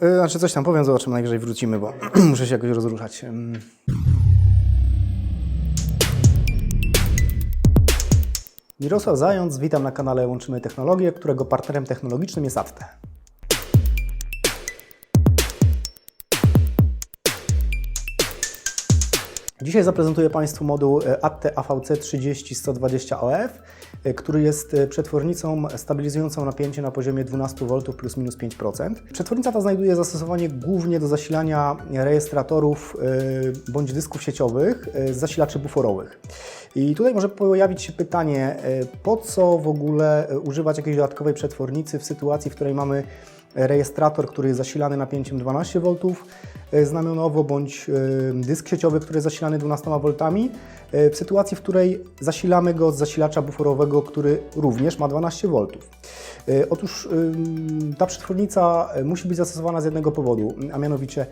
E, Znaczy coś tam powiem, zobaczymy, najwyżej wrócimy, bo muszę się jakoś rozruszać. Mirosław Zając, witam na kanale Łączymy Technologię, którego partnerem technologicznym jest ATTE. Dzisiaj zaprezentuję Państwu moduł ATTE AVC 30120 OF, e, który jest e, przetwornicą stabilizującą napięcie na poziomie 12 V plus minus 5%. Przetwornica ta znajduje zastosowanie głównie do zasilania rejestratorów e, bądź dysków sieciowych e, z zasilaczy buforowych. I tutaj może pojawić się pytanie, e, po co w ogóle e, używać jakiejś dodatkowej przetwornicy w sytuacji, w której mamy rejestrator, który jest zasilany napięciem 12 V e, znamionowo, bądź dysk sieciowy, który jest zasilany 12 V, w sytuacji, w której zasilamy go z zasilacza buforowego, który również ma 12 V. Otóż ta przetwornica musi być zastosowana z jednego powodu, a mianowicie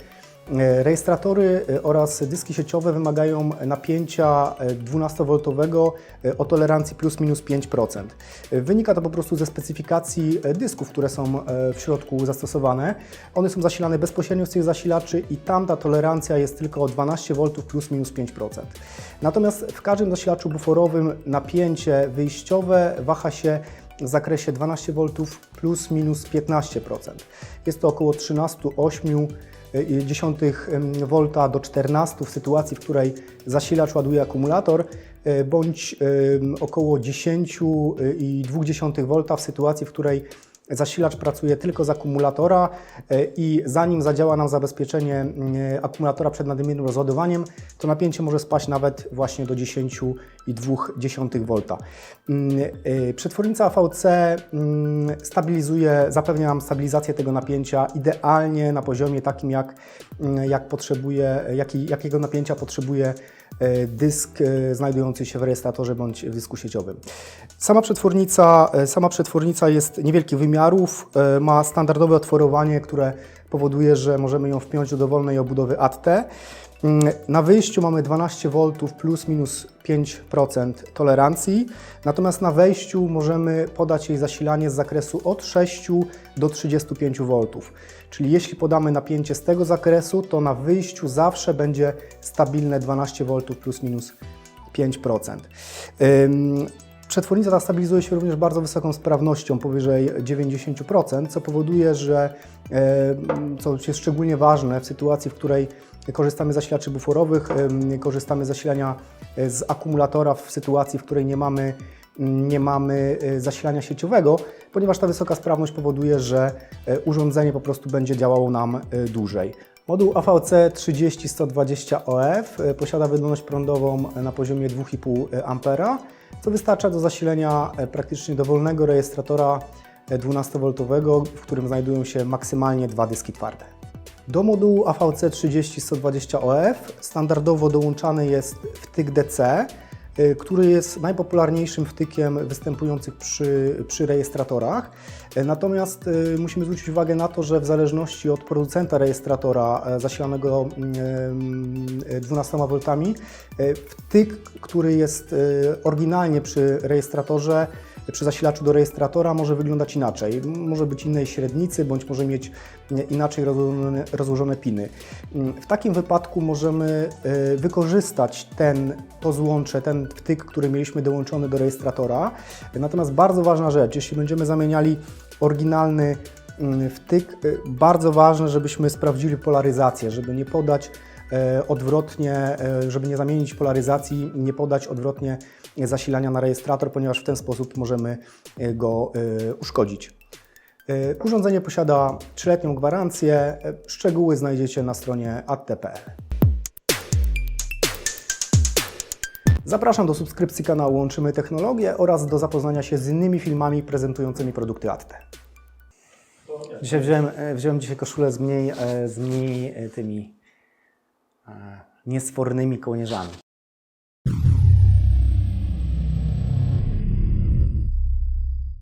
rejestratory e, oraz dyski sieciowe wymagają napięcia e, 12V e, o tolerancji plus minus 5%. E, Wynika to po prostu ze specyfikacji e, dysków, które są e, w środku zastosowane. One są zasilane bezpośrednio z tych zasilaczy i tam ta tolerancja jest tylko o 12V plus minus 5%. Natomiast w każdym zasilaczu buforowym napięcie wyjściowe waha się w zakresie 12 V plus minus 15%. Jest to około 13,8 dziesiątych V do 14 w sytuacji, w której zasilacz ładuje akumulator, e, bądź około 10,2 V w sytuacji, w której zasilacz pracuje tylko z akumulatora e, i zanim zadziała nam zabezpieczenie mm, akumulatora przed nadmiernym rozładowaniem, to napięcie może spaść nawet właśnie do 10,2 V. Mm, e, Przetwornica AVC mm, stabilizuje, zapewnia nam stabilizację tego napięcia idealnie na poziomie takim, jak, mm, jak potrzebuje, jaki, jakiego napięcia potrzebuje e, dysk e, znajdujący się w rejestratorze bądź w dysku sieciowym. Sama przetwornica, e, sama przetwornica jest niewielkich wymiarów, e, ma standardowe otworowanie, które powoduje, że możemy ją wpiąć do dowolnej obudowy ATT. Mm, Na wyjściu mamy 12 V plus minus 5% tolerancji, natomiast na wejściu możemy podać jej zasilanie z zakresu od 6 do 35 V. Czyli jeśli podamy napięcie z tego zakresu, to na wyjściu zawsze będzie stabilne 12 V plus minus 5%. Przetwornica ta stabilizuje się również bardzo wysoką sprawnością, powyżej 90%, co powoduje, że, e, co jest szczególnie ważne w sytuacji, w której korzystamy z zasilaczy buforowych, korzystamy z zasilania e, z akumulatora w sytuacji, w której nie mamy, nie mamy e, zasilania sieciowego, ponieważ ta wysoka sprawność powoduje, że urządzenie po prostu będzie działało nam dłużej. Moduł AVC 30120 OF e, posiada wydolność prądową na poziomie 2,5 A, co wystarcza do zasilenia e, praktycznie dowolnego rejestratora e, 12V, w którym znajdują się maksymalnie dwa dyski twarde. Do modułu AVC 30120 OF standardowo dołączany jest wtyk DC, który jest najpopularniejszym wtykiem występujących przy, przy rejestratorach. Y, Natomiast y, musimy zwrócić uwagę na to, że w zależności od producenta rejestratora zasilanego mm, 12 V, wtyk, który jest oryginalnie przy rejestratorze, przy zasilaczu do rejestratora może wyglądać inaczej. Może być innej średnicy, bądź może mieć inaczej rozłożone, rozłożone piny. W takim wypadku możemy wykorzystać ten, to złącze, ten wtyk, który mieliśmy dołączony do rejestratora. Natomiast bardzo ważna rzecz, jeśli będziemy zamieniali oryginalny mm, wtyk, e, bardzo ważne, żebyśmy sprawdzili polaryzację, żeby nie podać e, odwrotnie, e, żeby nie zamienić polaryzacji, nie podać odwrotnie zasilania na rejestrator, ponieważ w ten sposób możemy e, go uszkodzić. Urządzenie posiada 3-letnią gwarancję. Szczegóły znajdziecie na stronie atte.pl. Zapraszam do subskrypcji kanału Łączymy Technologię oraz do zapoznania się z innymi filmami prezentującymi produkty Atte. Dzisiaj wziąłem, e, wziąłem dzisiaj koszulę z mniej, e, z mniej e, tymi niesfornymi kołnierzami.